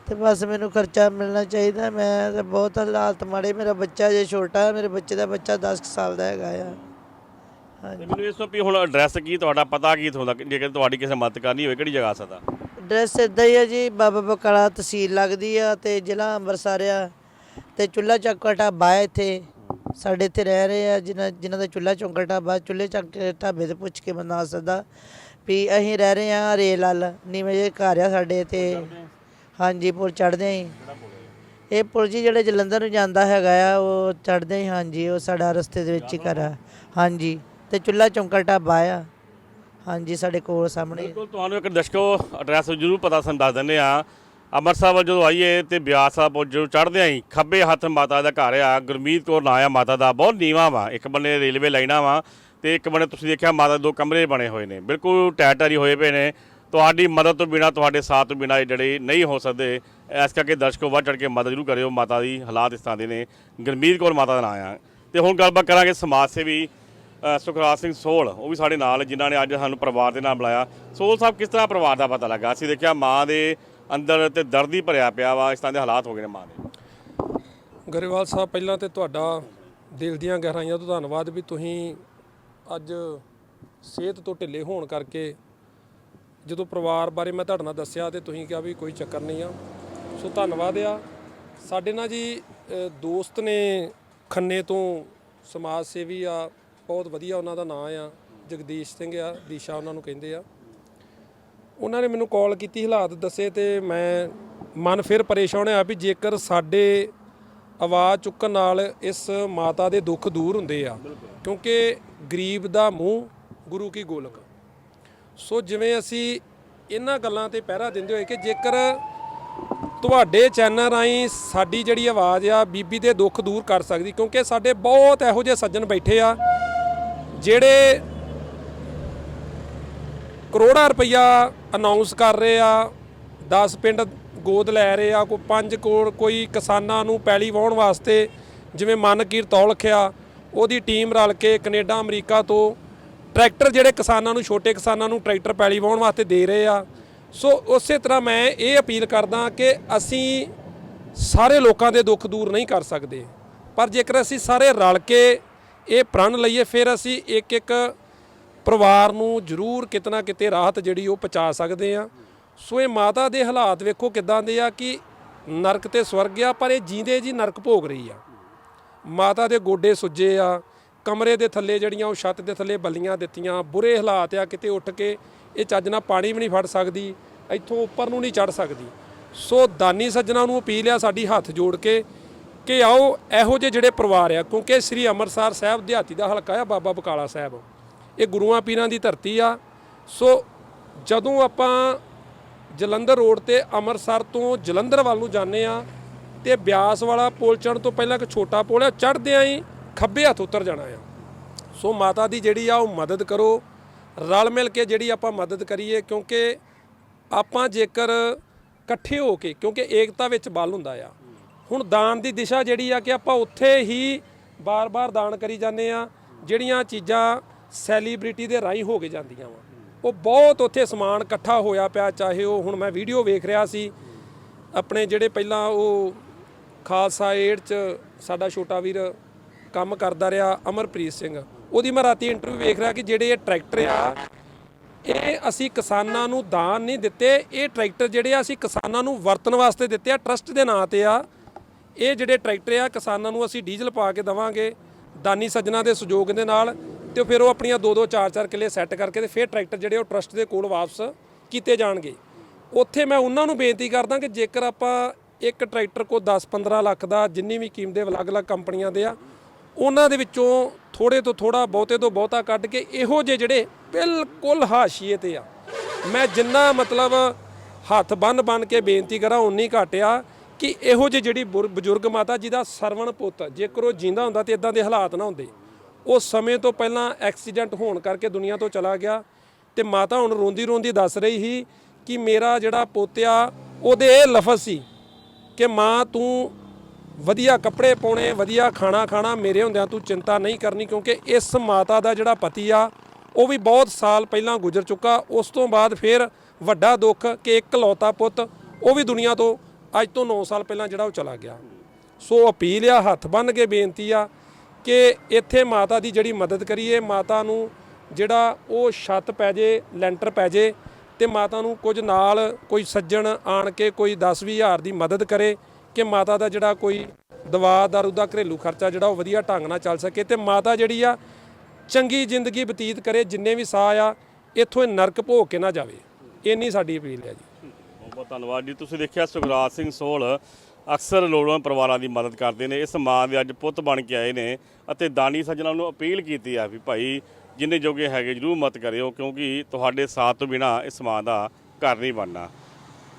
ਤੇ ਬਸ ਮੈਨੂੰ ਖਰਚਾ ਮਿਲਣਾ ਚਾਹੀਦਾ ਮੈਂ ਤੇ ਬਹੁਤ ਹਾਲਾਤ ਮਾੜੇ ਮੇਰਾ ਬੱਚਾ ਜੇ ਛੋਟਾ ਮੇਰੇ ਬੱਚੇ ਦਾ ਬੱਚਾ 10 ਕੁ ਸਾਲ ਦਾ ਹੈਗਾ ਆ। ਤੇ ਹਾਂਜੀ ਮੈਨੂੰ ਇਸ ਤੋਂ ਵੀ ਹੁਣ ਐਡਰੈਸ ਕੀ ਤੁਹਾਡਾ ਪਤਾ ਕੀ ਤੁਹਾਨੂੰ ਜੇਕਰ ਤੁਹਾਡੀ ਕਿਸੇ ਮਦਦ ਕਰਨੀ ਹੋਵੇ ਕਿਹੜੀ ਜਗ੍ਹਾ ਆ ਸਕਦਾ ਐਡਰੈਸ ਇਦਾਂ ਹੀ ਆ ਜੀ, ਬਾਬਾ ਬਕਾਲਾ ਤਹਿਸੀਲ ਲੱਗਦੀ ਆ ਤੇ ਜ਼ਿਲ੍ਹਾ ਅੰਮ੍ਰਿਤਸਰ ਆ ਤੇ ਚੁੱਲਾ ਚੱਕਾ ਢਾਬਾ ਹੈ ਇੱਥੇ। ਸਾਡੇ ਇੱਥੇ ਰਹਿ ਰਹੇ ਆ ਜਿਨ੍ਹਾਂ ਜਿਨ੍ਹਾਂ ਦਾ ਚੁੱਲਾ ਚੌਂਕਾ ਢਾਬਾ ਚੁੱਲੇ ਚੱਕ ਢਾਬੇ ਤੇ ਪੁੱਛ ਕੇ ਬੰਦਾ ਆ ਸਕਦਾ ਵੀ ਅਸੀਂ ਰਹਿ ਰਹੇ ਆ ਰੇਲ ਵਾਲ, ਨੀਵੇਂ ਜੇ ਘਰ ਆ ਸਾਡੇ ਇੱਥੇ। ਹਾਂਜੀ, ਪੁਲ ਚੜਦੇ ਆਂ ਇਹ ਪੁਲ ਜੀ ਜਿਹੜੇ ਜਲੰਧਰ ਨੂੰ ਜਾਂਦਾ ਹੈਗਾ ਆ, ਉਹ ਚੜਦੇ ਹੀ ਹਾਂਜੀ ਉਹ ਸਾਡਾ ਰਸਤੇ ਦੇ ਵਿੱਚ ਹੀ ਘਰ ਆ। ਹਾਂਜੀ, ਤੇ ਚੁੱਲਾ ਚੌਂਕਾ ਢਾਬਾ ਆ। ਹਾਂਜੀ, ਸਾਡੇ ਕੋਲ ਸਾਹਮਣੇ। ਬਿਲਕੁਲ, ਤੁਹਾਨੂੰ ਇੱਕ ਦਰਸ਼ਕੋ ਐਡਰੈਸ ਜ਼ਰੂਰ ਪਤਾ ਸਾਨੂੰ ਦੱਸ ਦਿੰਦੇ ਆ ਅੰਮ੍ਰਿਤਸਰ ਵੱਲ ਜਦੋਂ ਆਈਏ ਤੇ ਬਿਆਸ ਸਾਹਿਬ ਪੁਲ ਜਦੋਂ ਚੜ੍ਹਦੇ ਆਂ ਖੱਬੇ ਹੱਥ ਮਾਤਾ ਦਾ ਘਰ ਆ, ਗੁਰਮੀਤ ਕੌਰ ਨਾਂ ਆ ਮਾਤਾ ਦਾ, ਬਹੁਤ ਨੀਵਾਂ ਵਾ। ਇੱਕ ਬੰਨੇ ਰੇਲਵੇ ਲਾਈਨਾਂ ਵਾ ਤੇ ਇੱਕ ਬੰਨੇ ਤੁਸੀਂ ਦੇਖਿਆ ਮਾਤਾ ਦੇ ਦੋ ਕਮਰੇ ਬਣੇ ਹੋਏ ਨੇ। ਬਿਲਕੁਲ ਟੈਟਰੀ ਹੋਏ ਪਏ ਨੇ। ਤੁਹਾਡੀ ਮਦਦ ਤੋਂ ਬਿਨਾ, ਤੁਹਾਡੇ ਸਾਥ ਤੋਂ ਬਿਨਾ ਇਹ ਜਿਹੜੇ ਨਹੀਂ ਹੋ ਸਕਦੇ, ਇਸ ਕਰਕੇ ਦਰਸ਼ਕੋ ਵੱਧ ਚੜ ਕੇ ਮਦਦ ਜ਼ਰੂਰ ਕਰਿਓ। ਮਾਤਾ ਦੀ ਹਾਲਾਤ ਇਸ ਤਰ੍ਹਾਂ ਦੇ ਨੇ। ਗੁਰਮੀਤ ਕੌਰ ਮਾਤਾ ਦਾ ਨਾਂ ਆ। ਤੇ ਹੁਣ ਗੱਲਬਾਤ ਕਰਾਂਗੇ ਸਮਾਜ ਸੇਵੀ ਸੁਖਰਾਜ ਸਿੰਘ ਸੋਲ ਉਹ ਵੀ ਸਾਡੇ ਨਾਲ, ਜਿਨ੍ਹਾਂ ਨੇ ਅੱਜ ਸਾਨੂੰ ਪਰਿਵਾਰ ਦੇ ਨਾਲ ਬੁਲਾਇਆ। ਸੋਲ ਸਾਹਿਬ, ਕਿਸ ਤਰ੍ਹਾਂ ਪਰਿਵਾਰ ਦਾ ਪਤਾ ਲੱਗਾ? ਅਸੀਂ ਦੇਖਿਆ ਮਾਂ ਦੇ ਅੰਦਰ ਤੇ ਦਰਦ ਹੀ ਭਰਿਆ ਪਿਆ ਵਾ, ਇਸ ਤਰ੍ਹਾਂ ਦੇ ਹਾਲਾਤ ਹੋ ਗਏ ਨੇ ਮਾਂ ਦੇ। ਗਰੇਵਾਲ ਸਾਹਿਬ, ਪਹਿਲਾਂ ਤੇ ਤੁਹਾਡਾ ਦਿਲ ਦੀਆਂ ਗਹਿਰਾਈਆਂ ਤੋਂ ਧੰਨਵਾਦ ਵੀ ਤੁਸੀਂ ਅੱਜ ਸਿਹਤ ਤੋਂ ਢਿੱਲੇ ਹੋਣ ਕਰਕੇ ਜਦੋਂ ਪਰਿਵਾਰ ਬਾਰੇ ਮੈਂ ਤੁਹਾਡੇ ਨਾਲ ਦੱਸਿਆ ਤੇ ਤੁਸੀਂ ਕਿਹਾ ਵੀ ਕੋਈ ਚੱਕਰ ਨਹੀਂ ਆ। ਸੋ ਧੰਨਵਾਦ ਆ। ਸਾਡੇ ਨਾਲ ਜੀ ਦੋਸਤ ਨੇ ਖੰਨੇ ਤੋਂ ਸਮਾਜ ਸੇਵੀ ਆ ਬਹੁਤ ਵਧੀਆ ਉਹਨਾਂ ਦਾ ਨਾਂ ਆ, ਜਗਦੀਸ਼ ਸਿੰਘ ਆ, ਦੀਸ਼ਾ ਉਹਨਾਂ ਨੂੰ ਕਹਿੰਦੇ ਆ। ਉਹਨਾਂ ਨੇ ਮੈਨੂੰ ਕਾਲ ਕੀਤੀ, ਹਾਲਾਤ ਦੱਸੇ ਤੇ ਮੈਂ ਮਨ ਫਿਰ ਪਰੇਸ਼ਾਨ ਹੋਇਆ ਵੀ ਜੇਕਰ ਸਾਡੇ ਆਵਾਜ਼ ਚੁੱਕਣ ਨਾਲ ਇਸ ਮਾਤਾ ਦੇ ਦੁੱਖ ਦੂਰ ਹੁੰਦੇ ਆ, ਕਿਉਂਕਿ ਗਰੀਬ ਦਾ ਮੂੰਹ ਗੁਰੂ ਕੀ ਗੋਲਕ। ਸੋ ਜਿਵੇਂ ਅਸੀਂ ਇਹਨਾਂ ਗੱਲਾਂ ਤੇ ਪਹਿਰਾ ਦਿੰਦੇ ਹੋਏ ਕਿ ਜੇਕਰ ਤੁਹਾਡੇ ਚੈਨਲ ਰਾਹੀਂ ਸਾਡੀ ਜਿਹੜੀ ਆਵਾਜ਼ ਆ ਬੀਬੀ ਦੇ ਦੁੱਖ ਦੂਰ ਕਰ ਸਕਦੀ, ਕਿਉਂਕਿ ਸਾਡੇ ਬਹੁਤ ਇਹੋ ਜਿਹੇ ਸੱਜਣ ਬੈਠੇ ਆ, ਜਿਹੜੇ ਕਰੋੜਾਂ ਰੁਪਈਆ ਅਨਾਉਂਸ ਕਰ ਰਹੇ ਆ 10 ਪਿੰਡ ਗੋਦ ਲੈ ਰਹੇ ਆ, ਕੋਈ 5 ਕਰੋੜ ਕੋਈ ਕਿਸਾਨਾਂ ਨੂੰ ਪੈਲੀ ਵਾਹੁਣ ਵਾਸਤੇ, ਜਿਵੇਂ ਮਨਕੀਰ ਤੌਲਖਿਆ ਉਹਦੀ ਟੀਮ ਰਲ ਕੇ ਕੈਨੇਡਾ, ਅਮਰੀਕਾ ਤੋਂ ਟਰੈਕਟਰ ਜਿਹੜੇ ਕਿਸਾਨਾਂ ਨੂੰ, ਛੋਟੇ ਕਿਸਾਨਾਂ ਨੂੰ ਟਰੈਕਟਰ ਪੈਲੀ ਵਾਹਣ ਵਾਸਤੇ ਦੇ ਰਹੇ ਆ ਸੋ ਉਸੇ ਤਰ੍ਹਾਂ ਮੈਂ ਇਹ ਅਪੀਲ ਕਰਦਾ ਕਿ ਅਸੀਂ ਸਾਰੇ ਲੋਕਾਂ ਦੇ ਦੁੱਖ ਦੂਰ ਨਹੀਂ ਕਰ ਸਕਦੇ। ਪਰ ਜੇਕਰ ਅਸੀਂ ਸਾਰੇ ਰਲ ਕੇ ਇਹ ਪ੍ਰਣ ਲਈਏ, ਫਿਰ ਅਸੀਂ ਇੱਕ ਇੱਕ ਪਰਿਵਾਰ ਨੂੰ ਜ਼ਰੂਰ ਕਿਤਨਾ ਕਿਤੇ ਰਾਹਤ ਜਿਹੜੀ ਉਹ ਪਹੁੰਚਾ ਸਕਦੇ ਆ ਸੋ ਇਹ ਮਾਤਾ ਦੇ ਹਾਲਾਤ ਵੇਖੋ ਕਿਦਾਂ ਦੇ ਆ ਕਿ ਨਰਕ ਤੇ ਸਵਰਗ ਆ, ਪਰ ਇਹ ਜੀਂਦੇ ਜੀ ਨਰਕ ਭੋਗ ਰਹੀ ਆ। ਮਾਤਾ ਦੇ ਗੋਡੇ ਸੁੱਜੇ ਆ ਕਮਰੇ ਦੇ ਥੱਲੇ ਜਿਹੜੀਆਂ ਉਹ ਛੱਤ ਦੇ ਥੱਲੇ ਬੱਲੀਆਂ ਦਿੱਤੀਆਂ। ਬੁਰੇ ਹਾਲਾਤ ਆ, ਕਿਤੇ ਉੱਠ ਕੇ ਇਹ ਚੱਜ ਨਾਲ ਪਾਣੀ ਵੀ ਨਹੀਂ ਫੜ ਸਕਦੀ, ਇੱਥੋਂ ਉੱਪਰ ਨੂੰ ਨਹੀਂ ਚੜ ਸਕਦੀ। ਸੋ ਦਾਨੀ ਸੱਜਣਾ ਨੂੰ ਅਪੀਲ ਆ ਸਾਡੀ ਹੱਥ ਜੋੜ ਕੇ ਕਿ ਆਓ, ਇਹੋ ਜਿਹੇ ਜਿਹੜੇ ਪਰਿਵਾਰ ਆ, ਕਿਉਂਕਿ ਸ੍ਰੀ ਅੰਮ੍ਰਿਤਸਰ ਸਾਹਿਬ ਦਿਹਾਤੀ ਦਾ ਹਲਕਾ ਆ, ਬਾਬਾ ਬਕਾਲਾ ਸਾਹਿਬ। ਇਹ ਗੁਰੂਆਂ ਪੀਰਾਂ ਦੀ ਧਰਤੀ ਆ। ਸੋ ਜਦੋਂ ਆਪਾਂ ਜਲੰਧਰ ਰੋਡ ਤੇ ਅੰਮ੍ਰਿਤਸਰ ਤੋਂ ਜਲੰਧਰ ਵੱਲ ਨੂੰ ਜਾਂਦੇ ਆ, ਤੇ ਬਿਆਸ ਵਾਲਾ ਪੁਲ ਚੜ੍ਹਨ ਤੋਂ ਪਹਿਲਾਂ ਇੱਕ ਛੋਟਾ ਪੁਲ ਆ, ਚੜ੍ਹਦਿਆਂ ਹੀ ਖੱਬੇ ਹੱਥ ਉਤਰ ਜਾਣਾ ਆ। ਸੋ ਮਾਤਾ ਦੀ ਜਿਹੜੀ ਆ ਉਹ ਮਦਦ ਕਰੋ। ਰਲ ਮਿਲ ਕੇ ਜਿਹੜੀ ਆਪਾਂ ਮਦਦ ਕਰੀਏ, ਕਿਉਂਕਿ ਆਪਾਂ ਜੇਕਰ ਇਕੱਠੇ ਹੋ ਕੇ, ਕਿਉਂਕਿ ਏਕਤਾ ਵਿੱਚ ਬਲ ਹੁੰਦਾ ਆ। ਹੁਣ ਦਾਨ ਦੀ ਦਿਸ਼ਾ ਜਿਹੜੀ ਆ ਕਿ ਆਪਾਂ ਉੱਥੇ ਹੀ ਬਾਰ-ਬਾਰ ਦਾਨ ਕਰੀ ਜਾਂਦੇ ਆ, ਜਿਹੜੀਆਂ ਚੀਜ਼ਾਂ ਸੈਲੀਬ੍ਰਿਟੀ ਦੇ ਰਾਹੀਂ ਹੋ ਕੇ ਜਾਂਦੀਆਂ ਵਾ। ਉਹ ਬਹੁਤ ਉੱਥੇ ਸਮਾਨ ਇਕੱਠਾ ਹੋਇਆ ਪਿਆ, ਚਾਹੇ ਉਹ ਹੁਣ ਮੈਂ ਵੀਡੀਓ ਵੇਖ ਰਿਹਾ ਸੀ, ਆਪਣੇ ਜਿਹੜੇ ਪਹਿਲਾਂ ਉਹ ਖਾਲਸਾ ਏਡ ਚ ਸਾਡਾ ਛੋਟਾ ਵੀਰ ਕੰਮ ਕਰਦਾ ਰਿਹਾ ਅਮਰਪ੍ਰੀਤ ਸਿੰਘ। ਉਹਦੀ ਮੈਂ ਰਾਤੀ ਇੰਟਰਵਿਊ ਵੇਖ ਰਿਹਾ ਕਿ ਜਿਹੜੇ ਇਹ ਟਰੈਕਟਰ ਆ, ਇਹ ਅਸੀਂ ਕਿਸਾਨਾਂ ਨੂੰ ਦਾਨ ਨਹੀਂ ਦਿੱਤੇ। ਇਹ ਟਰੈਕਟਰ ਜਿਹੜੇ ਆ, ਅਸੀਂ ਕਿਸਾਨਾਂ ਨੂੰ ਵਰਤਣ ਵਾਸਤੇ ਦਿੱਤੇ ਆ ਟਰਸਟ ਦੇ ਨਾਂ ਤੇ ਆ। ਇਹ ਜਿਹੜੇ ਟਰੈਕਟਰ ਆ, ਕਿਸਾਨਾਂ ਨੂੰ ਅਸੀਂ ਡੀਜ਼ਲ ਪਾ ਕੇ ਦਵਾਂਗੇ, ਦਾਨੀ ਸੱਜਣਾ ਦੇ ਸਹਿਯੋਗ ਦੇ ਨਾਲ ਤੇ ਫਿਰ ਉਹ ਆਪਣੀਆਂ 2-2 4-4 ਕਿੱਲੇ ਸੈੱਟ ਕਰਕੇ ਤੇ ਫਿਰ ਟਰੈਕਟਰ ਜਿਹੜੇ ਉਹ ਟਰਸਟ ਦੇ ਕੋਲ ਵਾਪਸ ਕੀਤੇ ਜਾਣਗੇ। ਉੱਥੇ ਮੈਂ ਉਹਨਾਂ ਨੂੰ ਬੇਨਤੀ ਕਰਦਾ ਕਿ ਜੇਕਰ ਆਪਾਂ ਇੱਕ ਟਰੈਕਟਰ ਕੋ 10-15 ਲੱਖ ਦਾ ਜਿੰਨੀ ਵੀ ਕੀਮਤ ਦੇ ਅਲੱਗ-ਅਲੱਗ ਕੰਪਨੀਆਂ ਦੇ ਆ ਉਹਨਾਂ ਦੇ ਵਿੱਚੋਂ ਥੋੜੇ ਤੋਂ ਥੋੜਾ ਬਹੁਤੇ ਤੋਂ ਬਹੁਤਾ ਕੱਢ ਕੇ ਇਹੋ ਜਿਹੇ ਜਿਹੜੇ ਬਿਲਕੁਲ ਹਾਸ਼ੀਏ ਤੇ ਆ। ਮੈਂ ਜਿੰਨਾ ਮਤਲਬ ਹੱਥ ਬੰਨ ਬੰਨ ਕੇ ਬੇਨਤੀ ਕਰਾਂ ਉਨੀ ਘੱਟ ਆ ਕਿ ਇਹੋ ਜਿਹੀ ਜਿਹੜੀ ਬੁਰ- ਬਜ਼ੁਰਗ ਮਾਤਾ ਜੀ ਦਾ ਸਰਵਣ ਪੁੱਤ ਜੇਕਰ ਉਹ ਜਿੰਦਾ ਹੁੰਦਾ ਤੇ ਇਦਾਂ ਦੇ ਹਾਲਾਤ ਨਾ ਹੁੰਦੇ। ਉਹ ਸਮੇਂ ਤੋਂ ਪਹਿਲਾਂ ਐਕਸੀਡੈਂਟ ਹੋਣ ਕਰਕੇ ਦੁਨੀਆ ਤੋਂ ਚਲਾ ਗਿਆ ਤੇ ਮਾਤਾ ਹੁਣ ਰੋਂਦੀ ਰੋਂਦੀ ਦੱਸ ਰਹੀ ਸੀ ਕਿ ਮੇਰਾ ਜਿਹੜਾ ਪੋਤਿਆ, ਉਹਦੇ ਇਹ ਲਫ਼ਜ਼ ਸੀ ਕਿ ਮਾਂ ਤੂੰ ਵਧੀਆ ਕੱਪੜੇ ਪਾਉਣੇ, ਵਧੀਆ ਖਾਣਾ ਖਾਣਾ, ਮੇਰੇ ਹੁੰਦਿਆਂ ਤੂੰ ਚਿੰਤਾ ਨਹੀਂ ਕਰਨੀ ਕਿਉਂਕਿ ਇਸ ਮਾਤਾ ਦਾ ਜਿਹੜਾ ਪਤੀ ਆ, ਉਹ ਵੀ ਬਹੁਤ ਸਾਲ ਪਹਿਲਾਂ ਗੁਜ਼ਰ ਚੁੱਕਾ, ਉਸ ਤੋਂ ਬਾਅਦ ਫਿਰ ਵੱਡਾ ਦੁੱਖ ਕਿ ਇੱਕ ਲੌਤਾ ਪੁੱਤ, ਉਹ ਵੀ ਦੁਨੀਆ ਤੋਂ ਅੱਜ ਤੋਂ 9 ਸਾਲ ਪਹਿਲਾਂ ਜਿਹੜਾ ਉਹ ਚਲਾ ਗਿਆ। ਸੋ ਅਪੀਲ ਆ, ਹੱਥ ਬੰਨ ਕੇ ਬੇਨਤੀ ਆ ਕਿ ਇੱਥੇ ਮਾਤਾ ਦੀ ਜਿਹੜੀ ਮਦਦ ਕਰੀਏ, ਮਾਤਾ ਨੂੰ ਜਿਹੜਾ ਉਹ ਛੱਤ ਪੈ ਜੇ, ਲੈਂਟਰ ਪੈ ਜੇ ਤੇ ਮਾਤਾ ਨੂੰ ਕੁਝ ਨਾਲ ਕੋਈ ਸੱਜਣ ਆਣ ਕੇ ਕੋਈ 10 ਹਜ਼ਾਰ ਦੀ ਮਦਦ ਕਰੇ। ਕਿ ਮਾਤਾ ਦਾ ਜਿਹੜਾ ਕੋਈ ਦਵਾ, ਦਾਰੂ ਦਾ ਘਰੇਲੂ ਖਰਚਾ ਜਿਹੜਾ ਉਹ ਵਧੀਆ ਢੰਗ ਨਾਲ ਚੱਲ ਸਕੇ ਤੇ ਮਾਤਾ ਜਿਹੜੀ ਆ ਚੰਗੀ ਜ਼ਿੰਦਗੀ ਬਤੀਤ ਕਰੇ, ਜਿੰਨੇ ਵੀ ਸਾਹ ਆ, ਇੱਥੋਂ ਇਹ ਨਰਕ ਭੋਗ ਕੇ ਨਾ ਜਾਵੇ। ਇੰਨੀ ਸਾਡੀ ਅਪੀਲ ਹੈ ਜੀ। ਬਹੁਤ ਬਹੁਤ ਧੰਨਵਾਦ ਜੀ। ਤੁਸੀਂ ਦੇਖਿਆ ਸੁਖਰਾਜ ਸਿੰਘ ਸੋਲ ਅਕਸਰ ਲੋੜਵੰਦ ਪਰਿਵਾਰਾਂ ਦੀ ਮਦਦ ਕਰਦੇ ਨੇ। ਇਸ ਮਾਂ ਦੇ ਅੱਜ ਪੁੱਤ ਬਣ ਕੇ ਆਏ ਨੇ ਅਤੇ ਦਾਨੀ ਸੱਜਣਾਂ ਨੂੰ ਅਪੀਲ ਕੀਤੀ ਆ ਵੀ ਭਾਈ ਜਿੰਨੇ ਜੋਗੇ ਹੈਗੇ ਜਰੂਰ ਮਦਦ ਕਰਿਓ ਕਿਉਂਕਿ ਤੁਹਾਡੇ ਸਾਥ ਤੋਂ ਬਿਨਾ ਇਸ ਮਾਂ ਦਾ ਘਰ ਨਹੀਂ ਬਣਨਾ।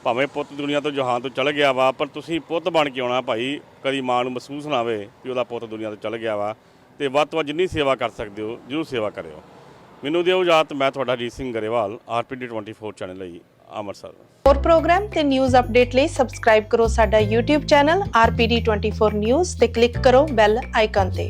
ਭਾਵੇਂ ਪੁੱਤ ਦੁਨੀਆ ਤੋਂ ਜਹਾਨ ਤੋਂ ਚਲ ਗਿਆ ਵਾ, ਪਰ ਤੁਸੀਂ ਪੁੱਤ ਬਣ ਕੇ ਆਉਣਾ ਭਾਈ, ਕਦੀ ਮਾਂ ਨੂੰ ਮਹਿਸੂਸ ਨਾ ਹੋਵੇ ਕਿ ਉਹਦਾ ਪੁੱਤ ਦੁਨੀਆ ਤੋਂ ਚਲ ਗਿਆ ਵਾ। ਤੇ ਵੱਧ ਤੋਂ ਵੱਧ ਜਿੰਨੀ ਸੇਵਾ ਕਰ ਸਕਦੇ ਹੋ, ਜਰੂਰ ਸੇਵਾ ਕਰਿਓ। ਮੈਨੂੰ ਦਿਓ ਇਜਾਜ਼ਤ, ਮੈਂ ਤੁਹਾਡਾ ਜੀਤ ਸਿੰਘ ਗਰੇਵਾਲ, ਆਰਪੀਡੀ 24 ਚੈਨਲ ਲਈ ਅੰਮ੍ਰਿਤਸਰ ਹੋਰ ਪ੍ਰੋਗਰਾਮ ਤੇ ਨਿਊਜ਼ ਅਪਡੇਟ ਲਈ ਸਬਸਕ੍ਰਾਈਬ ਕਰੋ ਸਾਡਾ YouTube ਚੈਨਲ RPD24 ਨਿਊਜ਼ ਤੇ ਕਲਿੱਕ ਕਰੋ ਬੈਲ ਆਈਕਨ ਤੇ।